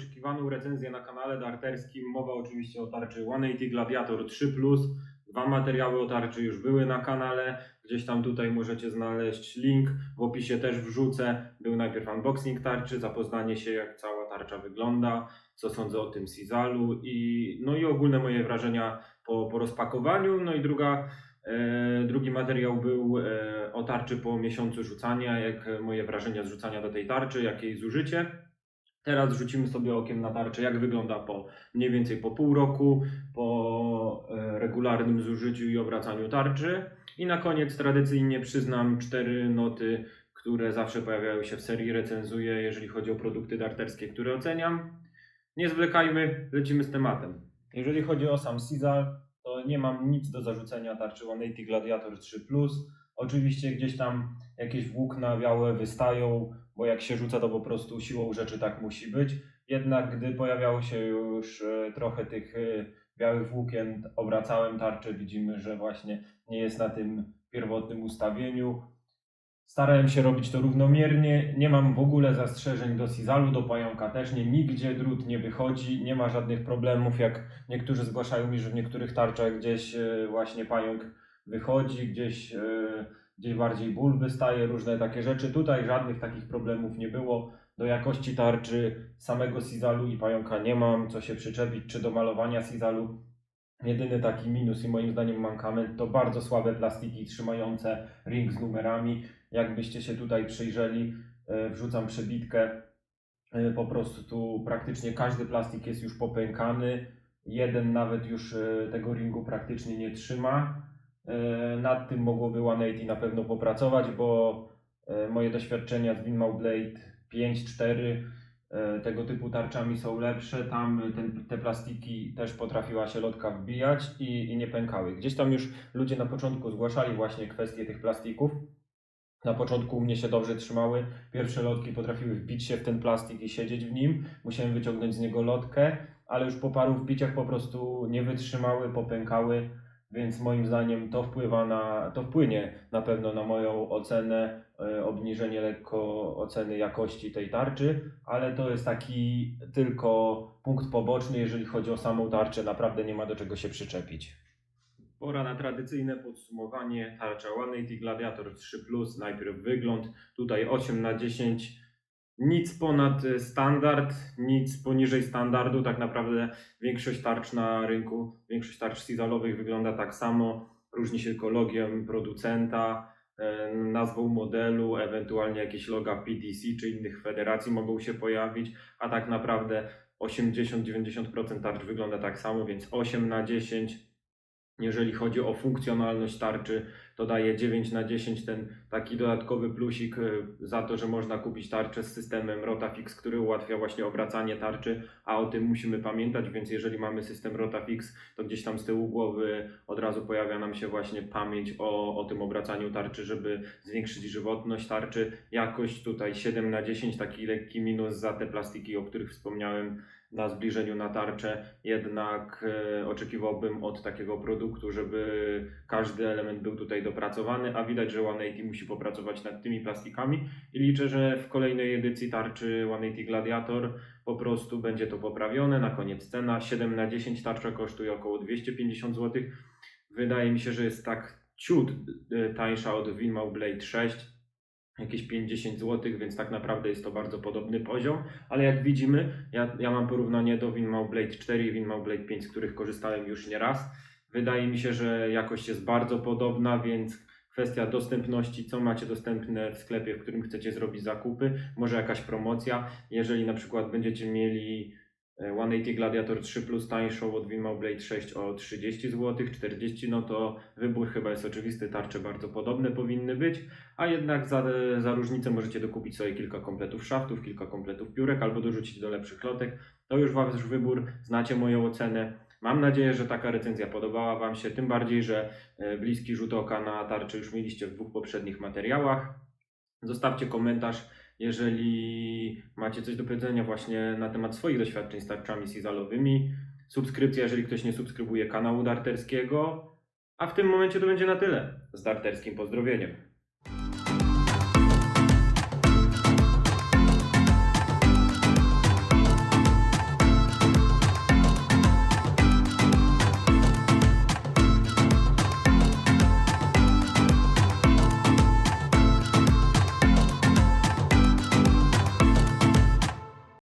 Wyczekiwaną recenzję na kanale darterskim. Mowa oczywiście o tarczy 180 Gladiator 3 Dwa materiały o tarczy już były na kanale. Gdzieś tam tutaj możecie znaleźć link. W opisie też wrzucę. Był najpierw unboxing tarczy, zapoznanie się jak cała tarcza wygląda, co sądzę o tym Sizalu i no i ogólne moje wrażenia po, po rozpakowaniu. No i druga, e, drugi materiał był e, o tarczy po miesiącu rzucania, jak moje wrażenia z rzucania do tej tarczy, jakie jej zużycie. Teraz rzucimy sobie okiem na tarczę, jak wygląda po mniej więcej po pół roku, po e, regularnym zużyciu i obracaniu tarczy. I na koniec tradycyjnie przyznam cztery noty, które zawsze pojawiają się w serii recenzuję, jeżeli chodzi o produkty darterskie, które oceniam. Nie zwlekajmy, lecimy z tematem. Jeżeli chodzi o sam Sizal, to nie mam nic do zarzucenia tarczy 180 Gladiator 3 Oczywiście gdzieś tam jakieś włókna białe wystają, bo jak się rzuca, to po prostu siłą rzeczy tak musi być. Jednak gdy pojawiało się już e, trochę tych e, białych włókien, obracałem tarczę, widzimy, że właśnie nie jest na tym pierwotnym ustawieniu. Starałem się robić to równomiernie. Nie mam w ogóle zastrzeżeń do Sizalu, do pająka też nie. Nigdzie drut nie wychodzi, nie ma żadnych problemów. Jak niektórzy zgłaszają mi, że w niektórych tarczach gdzieś e, właśnie pająk wychodzi, gdzieś, e, gdzieś bardziej ból wystaje, różne takie rzeczy. Tutaj żadnych takich problemów nie było. Do jakości tarczy samego Sizalu i pająka nie mam co się przyczepić, czy do malowania Sizalu. Jedyny taki minus i moim zdaniem mankament to bardzo słabe plastiki trzymające ring z numerami. Jakbyście się tutaj przyjrzeli, e, wrzucam przebitkę. e, Po prostu tu praktycznie każdy plastik jest już popękany. Jeden nawet już e, tego ringu praktycznie nie trzyma. E, Nad tym mogłoby 180 na pewno popracować, bo e, moje doświadczenia z Winmau Blade 5-4 e, tego typu tarczami są lepsze. Tam ten, te plastiki też potrafiła się lotka wbijać i, i nie pękały. Gdzieś tam już ludzie na początku zgłaszali właśnie kwestię tych plastików. Na początku u mnie się dobrze trzymały. Pierwsze lotki potrafiły wbić się w ten plastik i siedzieć w nim. Musiałem wyciągnąć z niego lotkę, ale już po paru wbiciach po prostu nie wytrzymały, popękały. Więc moim zdaniem to wpływa na, to wpłynie na pewno na moją ocenę, e, obniżenie lekko oceny jakości tej tarczy, ale to jest taki tylko punkt poboczny, jeżeli chodzi o samą tarczę, naprawdę nie ma do czego się przyczepić. Pora na tradycyjne podsumowanie. Tarcza 180 Gladiator 3 Najpierw wygląd. Tutaj 8 na 10. Nic ponad e, standard, nic poniżej standardu. Tak naprawdę większość tarcz na rynku, większość tarcz sizalowych wygląda tak samo. Różni się tylko logiem producenta, e, nazwą modelu, ewentualnie jakieś loga PDC czy innych federacji mogą się pojawić, a tak naprawdę 80-90% tarcz wygląda tak samo, więc 8 na 10. Jeżeli chodzi o funkcjonalność tarczy, to daje 9 na 10 ten taki dodatkowy plusik e, za to, że można kupić tarczę z systemem Rotafix, który ułatwia właśnie obracanie tarczy, a o tym musimy pamiętać, więc jeżeli mamy system Rotafix, to gdzieś tam z tyłu głowy od razu pojawia nam się właśnie pamięć o, o tym obracaniu tarczy, żeby zwiększyć żywotność tarczy. Jakość tutaj 7 na 10, taki lekki minus za te plastiki, o których wspomniałem na zbliżeniu na tarczę, jednak e, oczekiwałbym od takiego produktu, żeby każdy element był tutaj dopracowany, a widać, że 180 musi popracować nad tymi plastikami i liczę, że w kolejnej edycji tarczy 180 Gladiator po prostu będzie to poprawione. Na koniec cena 7 na 10 tarcza kosztuje około 250 zł. Wydaje mi się, że jest tak ciut e, tańsza od Winmau Blade 6 jakieś 50 zł, więc tak naprawdę jest to bardzo podobny poziom, ale jak widzimy, ja, ja mam porównanie do Winmau Blade 4 i Winmau Blade 5, z których korzystałem już nieraz. Wydaje mi się, że jakość jest bardzo podobna, więc kwestia dostępności, co macie dostępne w sklepie, w którym chcecie zrobić zakupy, może jakaś promocja. Jeżeli na przykład będziecie mieli 180 Gladiator 3 Plus tańszą od Winmau Blade 6 o 30 zł, 40, no to wybór chyba jest oczywisty, tarcze bardzo podobne powinny być, a jednak za, za różnicę możecie dokupić sobie kilka kompletów szaftów, kilka kompletów piórek albo dorzucić do lepszych lotek. To już Wasz wybór, znacie moją ocenę. Mam nadzieję, że taka recenzja podobała Wam się, tym bardziej, że e, bliski rzut oka na tarczy już mieliście w dwóch poprzednich materiałach. Zostawcie komentarz, jeżeli macie coś do powiedzenia właśnie na temat swoich doświadczeń z tarczami sizalowymi. Subskrypcja, jeżeli ktoś nie subskrybuje kanału darterskiego. A w tym momencie to będzie na tyle. Z darterskim pozdrowieniem.